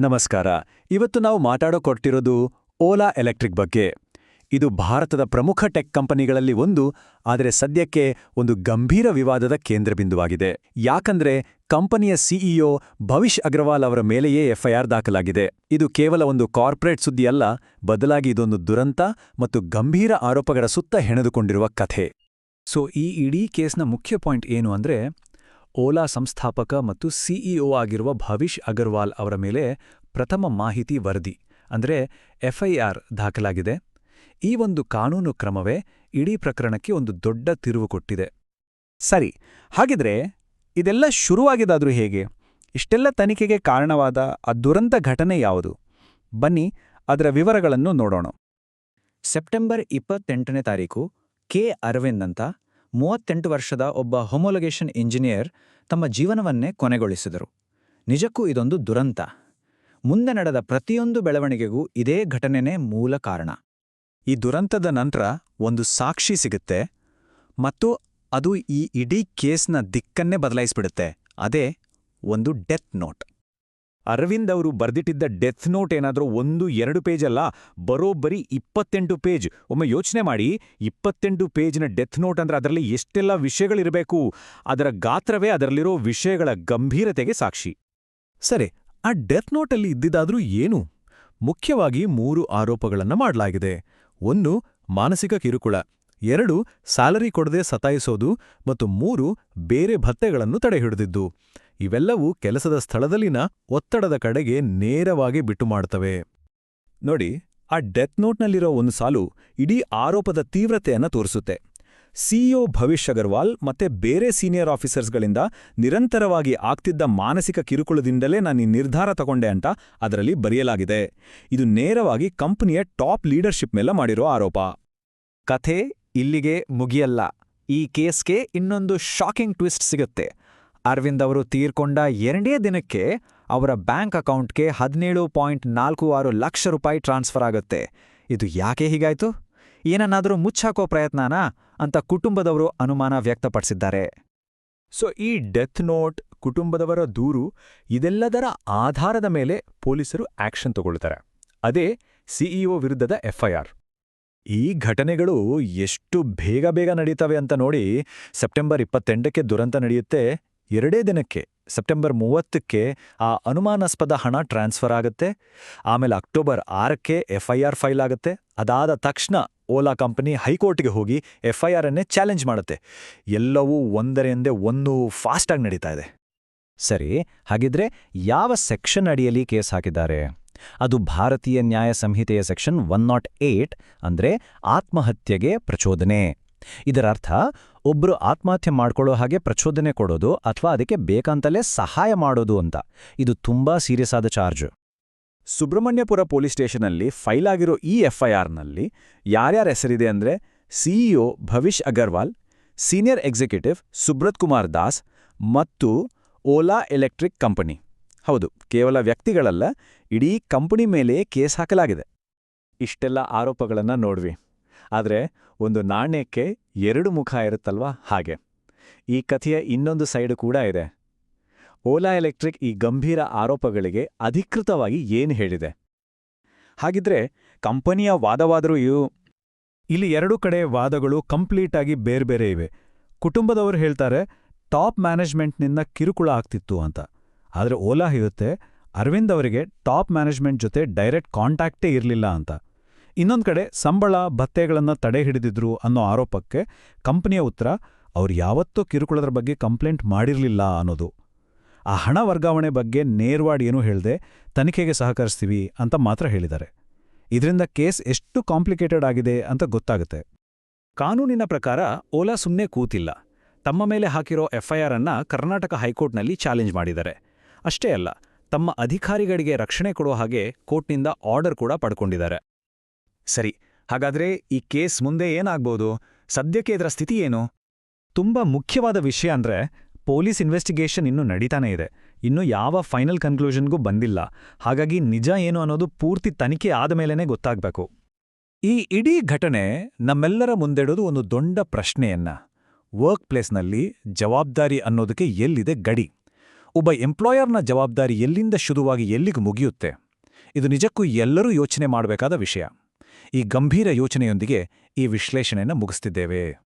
ನಮಸ್ಕಾರ. ಇವತ್ತು ನಾವು ಮಾತಾಡೋ ಕೊಟ್ಟಿರೋದು ಓಲಾ ಎಲೆಕ್ಟ್ರಿಕ್ ಬಗ್ಗೆ. ಇದು ಭಾರತದ ಪ್ರಮುಖ ಟೆಕ್ ಕಂಪನಿಗಳಲ್ಲಿ ಒಂದು, ಆದರೆ ಸದ್ಯಕ್ಕೆ ಒಂದು ಗಂಭೀರ ವಿವಾದದ ಕೇಂದ್ರಬಿಂದುವಾಗಿದೆ. ಯಾಕಂದ್ರೆ ಕಂಪನಿಯ ಸಿಇಒ ಭವಿಷ್ ಅಗ್ರವಾಲ್ ಅವರ ಮೇಲೆಯೇ ಎಫ್ಐಆರ್ ದಾಖಲಾಗಿದೆ. ಇದು ಕೇವಲ ಒಂದು ಕಾರ್ಪೊರೇಟ್ ಸುದ್ದಿಯಲ್ಲ, ಬದಲಾಗಿ ಇದೊಂದು ದುರಂತ ಮತ್ತು ಗಂಭೀರ ಆರೋಪಗಳ ಸುತ್ತ ಹೆಣೆದುಕೊಂಡಿರುವ ಕಥೆ. ಸೊ, ಈ ಇಡೀ ಕೇಸ್ನ ಮುಖ್ಯ ಪಾಯಿಂಟ್ ಏನು ಅಂದ್ರೆ ಓಲಾ ಸಂಸ್ಥಾಪಕ ಮತ್ತು ಸಿಇಒ ಆಗಿರುವ ಭವಿಷ್ ಅಗರ್ವಾಲ್ ಅವರ ಮೇಲೆ ಪ್ರಥಮ ಮಾಹಿತಿ ವರದಿ, ಅಂದ್ರೆ ಎಫ್ಐಆರ್ ದಾಖಲಾಗಿದೆ. ಈ ಒಂದು ಕಾನೂನು ಕ್ರಮವೇ ಇಡೀ ಪ್ರಕರಣಕ್ಕೆ ಒಂದು ದೊಡ್ಡ ತಿರುವು ಕೊಟ್ಟಿದೆ. ಸರಿ, ಹಾಗಿದ್ರೆ ಇದೆಲ್ಲ ಶುರುವಾಗಿದಾದರೂ ಹೇಗೆ? ಇಷ್ಟೆಲ್ಲ ತನಿಖೆಗೆ ಕಾರಣವಾದ ಆ ದುರಂತ ಘಟನೆ ಯಾವುದು? ಬನ್ನಿ ಅದರ ವಿವರಗಳನ್ನು ನೋಡೋಣ. ಸೆಪ್ಟೆಂಬರ್ ಇಪ್ಪತ್ತೆಂಟನೇ ತಾರೀಕು ಕೆ ಅರವಿಂದ್ ಅಂತ ಮೂವತ್ತೆಂಟು ವರ್ಷದ ಒಬ್ಬ ಹೊಮೊಲೊಗೇಷನ್ ಇಂಜಿನಿಯರ್ ತಮ್ಮ ಜೀವನವನ್ನೇ ಕೊನೆಗೊಳಿಸಿದರು. ನಿಜಕ್ಕೂ ಇದೊಂದು ದುರಂತ. ಮುಂದೆ ನಡೆದ ಪ್ರತಿಯೊಂದು ಬೆಳವಣಿಗೆಗೂ ಇದೇ ಘಟನೆನೇ ಮೂಲ ಕಾರಣ. ಈ ದುರಂತದ ನಂತರ ಒಂದು ಸಾಕ್ಷಿ ಸಿಗುತ್ತೆ, ಮತ್ತು ಅದು ಈ ಇಡೀ ಕೇಸ್ನ ದಿಕ್ಕನ್ನೇ ಬದಲಾಯಿಸ್ಬಿಡುತ್ತೆ. ಅದೇ ಒಂದು ಡೆತ್ ನೋಟ್. ಅರವಿಂದ್ ಅವರು ಬರ್ದಿಟ್ಟಿದ್ದ ಡೆತ್ ನೋಟ್ ಏನಾದರೂ ಒಂದು, ಎರಡು ಪೇಜ್ ಅಲ್ಲ, ಬರೋಬ್ಬರಿ ಇಪ್ಪತ್ತೆಂಟು ಪೇಜ್. ಒಮ್ಮೆ ಯೋಚನೆ ಮಾಡಿ, ಇಪ್ಪತ್ತೆಂಟು ಪೇಜ್ನ ಡೆತ್ ನೋಟ್ ಅಂದ್ರೆ ಅದರಲ್ಲಿ ಎಷ್ಟೆಲ್ಲ ವಿಷಯಗಳಿರಬೇಕು? ಅದರ ಗಾತ್ರವೇ ಅದರಲ್ಲಿರೋ ವಿಷಯಗಳ ಗಂಭೀರತೆಗೆ ಸಾಕ್ಷಿ. ಸರಿ, ಆ ಡೆತ್ ನೋಟಲ್ಲಿ ಇದ್ದಿದ್ದಾದರೂ ಏನು? ಮುಖ್ಯವಾಗಿ ಮೂರು ಆರೋಪಗಳನ್ನು ಮಾಡಲಾಗಿದೆ. ಒಂದು, ಮಾನಸಿಕ ಕಿರುಕುಳ. ಎರಡು ಸ್ಯಾಲರಿ ಕೊಡದೆ ಸತಾಯಿಸೋದು ಮತ್ತು ಮೂರು ಬೇರೆ ಭತ್ತೆಗಳನ್ನು ತಡೆಹಿಡಿದಿದ್ದು. ಇವೆಲ್ಲವೂ ಕೆಲಸದ ಸ್ಥಳದಲ್ಲಿನ ಒತ್ತಡದ ಕಡೆಗೆ ನೇರವಾಗಿ ಬಿಟ್ಟು ಮಾಡ್ತವೆ. ನೋಡಿ, ಆ ಡೆತ್ ನೋಟ್ನಲ್ಲಿರೋ ಒಂದು ಸಾಲು ಇಡೀ ಆರೋಪದ ತೀವ್ರತೆಯನ್ನು ತೋರಿಸುತ್ತೆ. ಸಿಇಒ ಭವಿಷ್ ಅಗರ್ವಾಲ್ ಮತ್ತೆ ಬೇರೆ ಸೀನಿಯರ್ ಆಫೀಸರ್ಸ್ಗಳಿಂದ ನಿರಂತರವಾಗಿ ಆಗ್ತಿದ್ದ ಮಾನಸಿಕ ಕಿರುಕುಳದಿಂದಲೇ ನಾನು ಈ ನಿರ್ಧಾರ ತಗೊಂಡೆ ಅಂತ ಅದರಲ್ಲಿ ಬರೆಯಲಾಗಿದೆ. ಇದು ನೇರವಾಗಿ ಕಂಪನಿಯ ಟಾಪ್ ಲೀಡರ್ಶಿಪ್ ಮೇಲೆ ಮಾಡಿರೋ ಆರೋಪ. ಕಥೆ ಇಲ್ಲಿಗೆ ಮುಗಿಯಲ್ಲ. ಈ ಕೇಸ್ಗೆ ಇನ್ನೊಂದು ಶಾಕಿಂಗ್ ಟ್ವಿಸ್ಟ್ ಸಿಗುತ್ತೆ. ಅರವಿಂದ್ ಅವರು ತೀರ್ಕೊಂಡ ಎರಡೇ ದಿನಕ್ಕೆ ಅವರ ಬ್ಯಾಂಕ್ ಅಕೌಂಟ್ಗೆ ಹದಿನೇಳು ಪಾಯಿಂಟ್ ನಾಲ್ಕು ಆರು ಲಕ್ಷ ರೂಪಾಯಿ ಟ್ರಾನ್ಸ್ಫರ್ ಆಗುತ್ತೆ. ಇದು ಯಾಕೆ ಹೀಗಾಯ್ತು? ಏನನ್ನಾದರೂ ಮುಚ್ಚಾಕೋ ಪ್ರಯತ್ನನ ಅಂತ ಕುಟುಂಬದವರು ಅನುಮಾನ ವ್ಯಕ್ತಪಡಿಸಿದ್ದಾರೆ. ಸೊ ಈ ಡೆತ್ ನೋಟ್ ಕುಟುಂಬದವರ ದೂರು ಇದೆಲ್ಲದರ ಆಧಾರದ ಮೇಲೆ ಪೊಲೀಸರು ಆಕ್ಷನ್ ತಗೊಳ್ತಾರೆ. ಅದೇ ಸಿಇಒ ವಿರುದ್ಧದ ಎಫ್ಐಆರ್ ಈ ಘಟನೆಗಳು ಎಷ್ಟು ಬೇಗ ಬೇಗ ನಡೀತವೆ ಅಂತ ನೋಡಿ ಸೆಪ್ಟೆಂಬರ್ ಇಪ್ಪತ್ತೆಂಟಕ್ಕೆ ದುರಂತ ನಡೆಯುತ್ತೆ. ಎರಡೇ ದಿನಕ್ಕೆ, ಸೆಪ್ಟೆಂಬರ್ ಮೂವತ್ತಕ್ಕೆ ಆ ಅನುಮಾನಾಸ್ಪದ ಹಣ ಟ್ರಾನ್ಸ್ಫರ್ ಆಗುತ್ತೆ. ಆಮೇಲೆ ಅಕ್ಟೋಬರ್ ಆರಕ್ಕೆ ಎಫ್ಐಆರ್ ಫೈಲ್ ಆಗುತ್ತೆ. ಅದಾದ ತಕ್ಷಣ ಓಲಾ ಕಂಪನಿ ಹೈಕೋರ್ಟ್ಗೆ ಹೋಗಿ ಎಫ್ಐಆರ್ ಅನ್ನೇ ಚಾಲೆಂಜ್ ಮಾಡುತ್ತೆ. ಎಲ್ಲವೂ ಒಂದರಿಂದೆ ಒಂದು ಫಾಸ್ಟಾಗಿ ನಡೀತಾ ಇದೆ. ಸರಿ, ಹಾಗಿದ್ರೆ ಯಾವ ಸೆಕ್ಷನ್ ಅಡಿಯಲ್ಲಿ ಕೇಸ್ ಹಾಕಿದ್ದಾರೆ? ಅದು ಭಾರತೀಯ ನ್ಯಾಯ ಸಂಹಿತೆಯ ಸೆಕ್ಷನ್ ಒನ್ ನಾಟ್ ಏಟ್ ಅಂದ್ರೆ ಆತ್ಮಹತ್ಯೆಗೆ ಪ್ರಚೋದನೆ. ಇದರರ್ಥ ಒಬ್ರು ಆತ್ಮಹತ್ಯೆ ಮಾಡ್ಕೊಳ್ಳೋ ಹಾಗೆ ಪ್ರಚೋದನೆ ಕೊಡೋದು ಅಥವಾ ಅದಕ್ಕೆ ಬೇಕಂತಲೇ ಸಹಾಯ ಮಾಡೋದು ಅಂತ. ಇದು ತುಂಬಾ ಸೀರಿಯಸ್ ಆದ ಚಾರ್ಜ್ ಸುಬ್ರಹ್ಮಣ್ಯಪುರ ಪೊಲೀಸ್ ಸ್ಟೇಷನಲ್ಲಿ ಫೈಲ್ ಆಗಿರೋ ಈ ಎಫ್ಐಆರ್ನಲ್ಲಿ ಯಾರ್ಯಾರ ಹೆಸರಿದೆ ಅಂದ್ರೆ CEO Bhavish Aggarwal, senior executive Subrat Kumar Das ಮತ್ತು ಓಲಾ ಎಲೆಕ್ಟ್ರಿಕ್ ಕಂಪನಿ. ಹೌದು, ಕೇವಲ ವ್ಯಕ್ತಿಗಳಲ್ಲ, ಇಡೀ ಕಂಪನಿ ಮೇಲೆ ಕೇಸ್ ಹಾಕಲಾಗಿದೆ. ಇಷ್ಟೆಲ್ಲ ಆರೋಪಗಳನ್ನು ನೋಡ್ವಿ. ಆದರೆ ಒಂದು ನಾಣ್ಯಕ್ಕೆ ಎರಡು ಮುಖ ಇರುತ್ತಲ್ವಾ ಹಾಗೆ? ಈ ಕಥೆಯ ಇನ್ನೊಂದು ಸೈಡು ಕೂಡ ಇದೆ. ಓಲಾ ಎಲೆಕ್ಟ್ರಿಕ್ ಈ ಗಂಭೀರ ಆರೋಪಗಳಿಗೆ ಅಧಿಕೃತವಾಗಿ ಏನು ಹೇಳಿದೆ? ಹಾಗಿದ್ರೆ ಕಂಪನಿಯ ವಾದವಾದರೂ ಇವು ಇಲ್ಲಿ ಎರಡು ಕಡೆ ವಾದಗಳು ಕಂಪ್ಲೀಟಾಗಿ ಬೇರೆ ಇವೆ. ಕುಟುಂಬದವರು ಹೇಳ್ತಾರೆ, ಟಾಪ್ ಮ್ಯಾನೇಜ್ಮೆಂಟ್ನಿಂದ ಕಿರುಕುಳ ಆಗ್ತಿತ್ತು ಅಂತ. ಆದರೆ ಓಲಾ ಹೇಳುತ್ತೆ, ಅರವಿಂದ್ ಅವರಿಗೆ ಟಾಪ್ ಮ್ಯಾನೇಜ್ಮೆಂಟ್ ಜೊತೆ ಡೈರೆಕ್ಟ್ ಕಾಂಟ್ಯಾಕ್ಟೇ ಇರಲಿಲ್ಲ ಅಂತ. ಇನ್ನೊಂದು ಕಡೆ ಸಂಬಳ, ಭತ್ಯೆಗಳನ್ನು ತಡೆ ಹಿಡಿದಿದ್ರು ಅನ್ನೋ ಆರೋಪಕ್ಕೆ ಕಂಪನಿಯ ಉತ್ತರ, ಅವರು ಯಾವತ್ತೂ ಕಿರುಕುಳದ ಬಗ್ಗೆ ಕಂಪ್ಲೇಂಟ್ ಮಾಡಿರಲಿಲ್ಲ ಅನ್ನೋದು. ಆ ಹಣ ವರ್ಗಾವಣೆ ಬಗ್ಗೆ ನೇರ್ವಾಡ್ ಏನೂ ಹೇಳದೆ, ತನಿಖೆಗೆ ಸಹಕರಿಸ್ತೀವಿ ಅಂತ ಮಾತ್ರ ಹೇಳಿದ್ದಾರೆ. ಇದರಿಂದ ಕೇಸ್ ಎಷ್ಟು ಕಾಂಪ್ಲಿಕೇಟೆಡ್ ಆಗಿದೆ ಅಂತ ಗೊತ್ತಾಗುತ್ತೆ. ಕಾನೂನಿನ ಪ್ರಕಾರ ಓಲಾ ಸುಮ್ಮನೆ ಕೂತಿಲ್ಲ. ತಮ್ಮ ಮೇಲೆ ಹಾಕಿರೋ ಎಫ್ಐಆರ್ ಅನ್ನ ಕರ್ನಾಟಕ ಹೈಕೋರ್ಟ್ನಲ್ಲಿ ಚಾಲೆಂಜ್ ಮಾಡಿದ್ದಾರೆ. ಅಷ್ಟೇ ಅಲ್ಲ, ತಮ್ಮ ಅಧಿಕಾರಿಗಳಿಗೆ ರಕ್ಷಣೆ ಕೊಡುವ ಹಾಗೆ ಕೋರ್ಟ್ನಿಂದ ಆರ್ಡರ್ ಕೂಡ ಪಡ್ಕೊಂಡಿದ್ದಾರೆ. ಸರಿ, ಹಾಗಾದ್ರೆ ಈ ಕೇಸ್ ಮುಂದೆ ಏನಾಗ್ಬೋದು? ಸದ್ಯಕ್ಕೆ ಇದರ ಸ್ಥಿತಿ ಏನು? ತುಂಬಾ ಮುಖ್ಯವಾದ ವಿಷಯ ಅಂದ್ರೆ ಪೊಲೀಸ್ ಇನ್ವೆಸ್ಟಿಗೇಷನ್ ಇನ್ನೂ ನಡೀತಾನೇ ಇದೆ. ಇನ್ನೂ ಯಾವ ಫೈನಲ್ ಕನ್ಕ್ಲೂಷನ್ಗೂ ಬಂದಿಲ್ಲ. ಹಾಗಾಗಿ ನಿಜ ಏನು ಅನ್ನೋದು ಪೂರ್ತಿ ತನಿಖೆ ಆದ ಮೇಲೇ ಗೊತ್ತಾಗ್ಬೇಕು. ಈ ಇಡೀ ಘಟನೆ ನಮ್ಮೆಲ್ಲರ ಮುಂದೆಡೋದು ಒಂದು ದೊಡ್ಡ ಪ್ರಶ್ನೆಯನ್ನ. ವರ್ಕ್ ಪ್ಲೇಸ್ನಲ್ಲಿ ಜವಾಬ್ದಾರಿ ಅನ್ನೋದಕ್ಕೆ ಎಲ್ಲಿದೆ ಗಡಿ? ಒಬ್ಬ ಎಂಪ್ಲಾಯರ್ನ ಜವಾಬ್ದಾರಿ ಎಲ್ಲಿಂದ ಶುರುವಾಗಿ ಎಲ್ಲಿಗೂ ಮುಗಿಯುತ್ತೆ? ಇದು ನಿಜಕ್ಕೂ ಎಲ್ಲರೂ ಯೋಚನೆ ಮಾಡಬೇಕಾದ ವಿಷಯ. ಈ ಗಂಭೀರ ಯೋಚನೆಯೊಂದಿಗೆ ಈ ವಿಶ್ಲೇಷಣೆಯನ್ನು ಮುಗಿಸ್ತಿದ್ದೇವೆ.